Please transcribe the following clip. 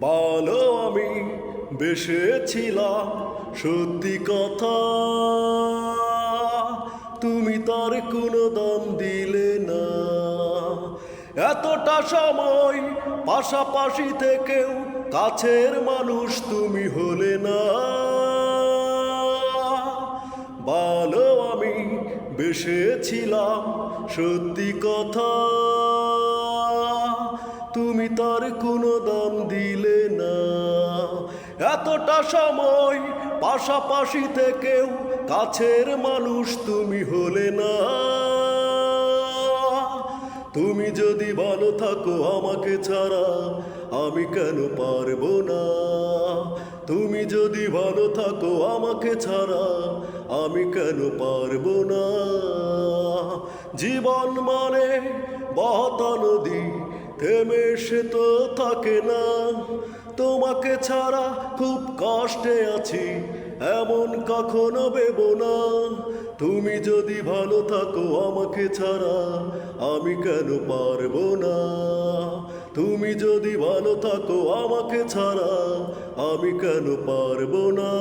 বলো আমি বেসেছিলাম সত্যি কথা। তুমি তার কোনো দাম দিলে না। এতটা সময় পাশাপাশি থেকেও কাছের মানুষ তুমি হলে না। বলো আমি বেসেছিলাম সত্যি কথা। তুমি তার কোনো দাম দিলে না। এতটা সময় পাশাপাশি থেকেও কাছের মানুষ তুমি হলে না। তুমি যদি ভালো থাকো আমাকে ছাড়া, আমি কেন পারব না? তুমি যদি ভালো থাকো আমাকে ছাড়া, আমি কেন পারব না? জীবন মানে বহতা নদী থেমে সে তো থাকে না। তোমাকে ছাড়া খুব কষ্টে আছি, এমন কখনো ভেব না। তুমি যদি ভালো থাকো আমাকে ছাড়া, আমি কেন পারব না? তুমি যদি ভালো থাকো আমাকে ছাড়া, আমি কেন পারব না?